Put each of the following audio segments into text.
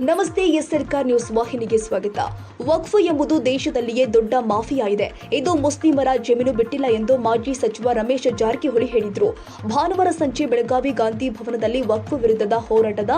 ನಮಸ್ತೆ, ಎಸ್ ಸರ್ಕಾರ್ ನ್ಯೂಸ್ ವಾಹಿನಿಗೆ ಸ್ವಾಗತ. ವಕ್ಫ್ ಎಂಬುದು ದೇಶದಲ್ಲಿಯೇ ದೊಡ್ಡ ಮಾಫಿಯಾ ಇದೆ. ಇದು ಮುಸ್ಲಿಮರ ಜಮೀನು ಬಿಟ್ಟಿಲ್ಲ ಎಂದು ಮಾಜಿ ಸಚಿವ ರಮೇಶ್ ಜಾರಕಿಹೊಳಿ ಹೇಳಿದರು. ಭಾನುವಾರ ಸಂಜೆ ಬೆಳಗಾವಿ ಗಾಂಧಿ ಭವನದಲ್ಲಿ ವಕ್ಫ್ ವಿರುದ್ಧದ ಹೋರಾಟದ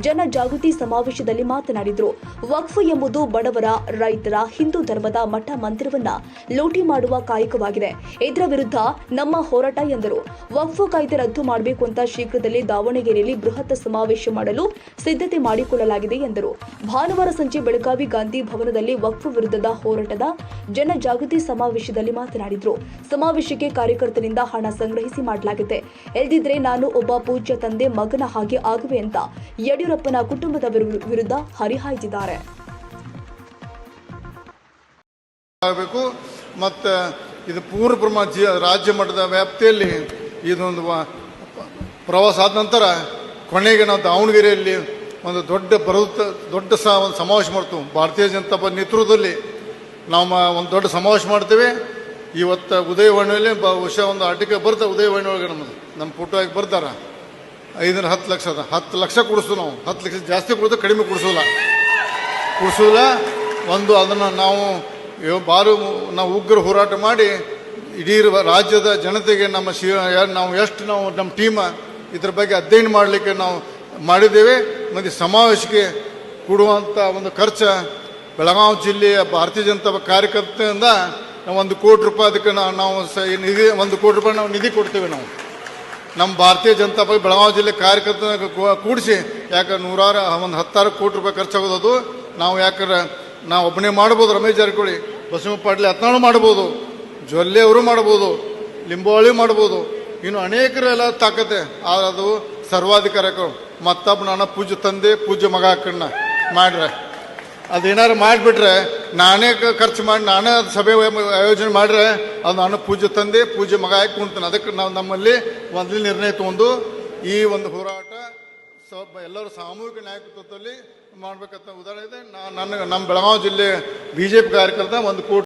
ಜನ ಜಾಗೃತಿ ಸಮಾವೇಶದಲ್ಲಿ ಮಾತನಾಡಿದರು. ವಕ್ಫ್ ಎಂಬುದು ಬಡವರ, ರೈತರ, ಹಿಂದೂ ಧರ್ಮದ ಮಠ ಮಂದಿರವನ್ನ ಲೂಟಿ ಮಾಡುವ ಕಾಯಕವಾಗಿದೆ. ಇದರ ವಿರುದ್ಧ ನಮ್ಮ ಹೋರಾಟ ಎಂದರು. ವಕ್ಫ್ ಕಾಯ್ದೆ ರದ್ದು ಮಾಡಬೇಕು ಅಂತ ಶೀಘ್ರದಲ್ಲೇ ದಾವಣಗೆರೆಯಲ್ಲಿ ಬೃಹತ್ ಸಮಾವೇಶ ಮಾಡಲು ಸಿದ್ಧತೆ ಮಾಡಿಕೊಳ್ಳಲಾಗಿದೆ ಎಂದರು. ಭಾನುವಾರ ಸಂಜೆ ಬೆಳಗಾವಿ ಗಾಂಧಿ ಭವನದಲ್ಲಿ ವಕ್ಫ್ ವಿರುದ್ಧದ ಹೋರಾಟದ ಜನ ಜಾಗೃತಿ ಸಮಾವೇಶದಲ್ಲಿ ಮಾತನಾಡಿದರು. ಸಮಾವೇಶಕ್ಕೆ ಕಾರ್ಯಕರ್ತರಿಂದ ಹಣ ಸಂಗ್ರಹಿಸಿ ಮಾಡಲಾಗಿದೆ. ಎಲ್ದಿದ್ರೆ ನಾನು ಒಬ್ಬ ಪೂಜ್ಯ ತಂದೆ, ಮಗನ ಹಾಗೆ ಆಗುವೆ ಅಂತ ಯಡಿಯೂರಪ್ಪನ ಕುಟುಂಬದ ವಿರು- ವಿರುದ್ಧ ಹರಿಹಾಯ್ದಿದ್ದಾರೆ. ಆಗಬೇಕು. ಮತ್ತು ಇದು ಪೂರ್ಣ ಪ್ರಮಾಣ ರಾಜ್ಯ ಮಟ್ಟದ ವ್ಯಾಪ್ತಿಯಲ್ಲಿ ಇದೊಂದು ಪ್ರವಾಸ ಆದ ನಂತರ ಕೊನೆಗೆ ನಾವು ದಾವಣಗೆರೆಯಲ್ಲಿ ಒಂದು ದೊಡ್ಡ ಬೃಹತ್ ದೊಡ್ಡ ಸಹ ಒಂದು ಸಮಾವೇಶ ಮಾಡ್ತೀವಿ ಭಾರತೀಯ ಜನತಾ ಪಕ್ಷ ನೇತೃತ್ವದಲ್ಲಿ ನಾವು ಒಂದು ದೊಡ್ಡ ಸಮಾವೇಶ ಮಾಡ್ತೇವೆ. ಇವತ್ತು ಉದಯವಾಣಿಯಲ್ಲಿ ಬಹುಶಃ ಒಂದು ಆರ್ಟಿಕಲ್ ಬರ್ತದೆ ಉದಯವಾಣಿ ಒಳಗೆ ನಮ್ಮದು ನಮ್ಮ ಫೋಟೋ ಆಗಿ ಬರ್ತಾರೆ. ಐದರ ಹತ್ತು ಲಕ್ಷ ಅದ. ಹತ್ತು ಲಕ್ಷ ಕೊಡಿಸ್ತು ನಾವು. ಹತ್ತು ಲಕ್ಷ ಜಾಸ್ತಿ ಕೊಡೋದು ಕಡಿಮೆ ಕೊಡಿಸೋಲ್ಲ. ಕೊಡಿಸೋಲ್ಲ. ಒಂದು ಅದನ್ನು ನಾವು ಬಾರು ನಾವು ಉಗ್ರ ಹೋರಾಟ ಮಾಡಿ ಇಡೀ ರಾಜ್ಯದ ಜನತೆಗೆ ನಮ್ಮ ಶಿ ನಾವು ಎಷ್ಟು ನಾವು ನಮ್ಮ ಟೀಮ ಇದ್ರ ಬಗ್ಗೆ ಅಧ್ಯಯನ ಮಾಡಲಿಕ್ಕೆ ನಾವು ಮಾಡಿದ್ದೇವೆ. ಮತ್ತು ಸಮಾವೇಶಕ್ಕೆ ಕೊಡುವಂಥ ಒಂದು ಖರ್ಚು ಬೆಳಗಾವಿ ಜಿಲ್ಲೆಯ ಭಾರತೀಯ ಜನತಾ ಕಾರ್ಯಕರ್ತರಿಂದ ನಾವು ಒಂದು ಕೋಟಿ ರೂಪಾಯಿ ಅದಕ್ಕೆ ನಾವು ನಾವು ಸ ನಿಧಿ ಒಂದು ಕೋಟಿ ರೂಪಾಯಿ ನಾವು ನಿಧಿ ಕೊಡ್ತೇವೆ ನಾವು. ನಮ್ಮ ಭಾರತೀಯ ಜನತಾ ಪಕ್ಷ ಬೆಳಗಾವಿ ಜಿಲ್ಲೆ ಕಾರ್ಯಕರ್ತ ಕೂಡಿಸಿ ಯಾಕೆ ನೂರಾರು ಒಂದು ಹತ್ತಾರು ಕೋಟಿ ರೂಪಾಯಿ ಖರ್ಚಾಗೋದು ನಾವು ಯಾಕಂದ್ರೆ ನಾವು ಒಬ್ಬನೇ ಮಾಡ್ಬೋದು ರಮೇಶ್ ಜಾರಕಿಹೊಳಿ, ಬಸವ ಪಾಟೀಲ್ ಹತ್ನಾಳು ಮಾಡ್ಬೋದು, ಜೊಲ್ಲೆ ಅವರು ಮಾಡ್ಬೋದು, ಲಿಂಬಾವಳಿ ಮಾಡ್ಬೋದು. ಇನ್ನು ಅನೇಕರೆಲ್ಲ ತಾಕತ್ತೆ. ಆದ್ರೆ ಅದು ಸರ್ವಾಧಿಕಾರಕರು ಮತ್ತೊಬ್ಬ ನನ್ನ ಪೂಜೆ ತಂದೆ ಪೂಜೆ ಮಗ ಹಾಕಣ್ಣ ಮಾಡ್ರೆ. ಅದೇನಾರು ಮಾಡಿಬಿಟ್ರೆ, ನಾನೇ ಖರ್ಚು ಮಾಡಿ, ನಾನೇ ಅದು ಸಭೆ ಆಯೋಜನೆ ಮಾಡ್ರೆ, ಅದು ನಾನು ಪೂಜೆ ತಂದೆ ಪೂಜೆ ಮಗ ಹಾಕಿ ಅದಕ್ಕೆ ನಾವು ನಮ್ಮಲ್ಲಿ ಒಂದು ನಿರ್ಣಯ ತಗೊಂಡು ಈ ಒಂದು ಹೋರಾಟ ಸ್ವಲ್ಪ ಎಲ್ಲರೂ ಸಾಮೂಹಿಕ ನಾಯಕತ್ವದಲ್ಲಿ ಮಾಡ್ಬೇಕಂತ ಉದಾಹರಣೆ ಇದೆ. ನಾನು ನನ್ನ, ನಮ್ಮ ಬೆಳಗಾವಿ ಜಿಲ್ಲೆ ಬಿ ಜೆ ಪಿ ಕಾರ್ಯಕರ್ತ ಒಂದು ಕೋಟಿ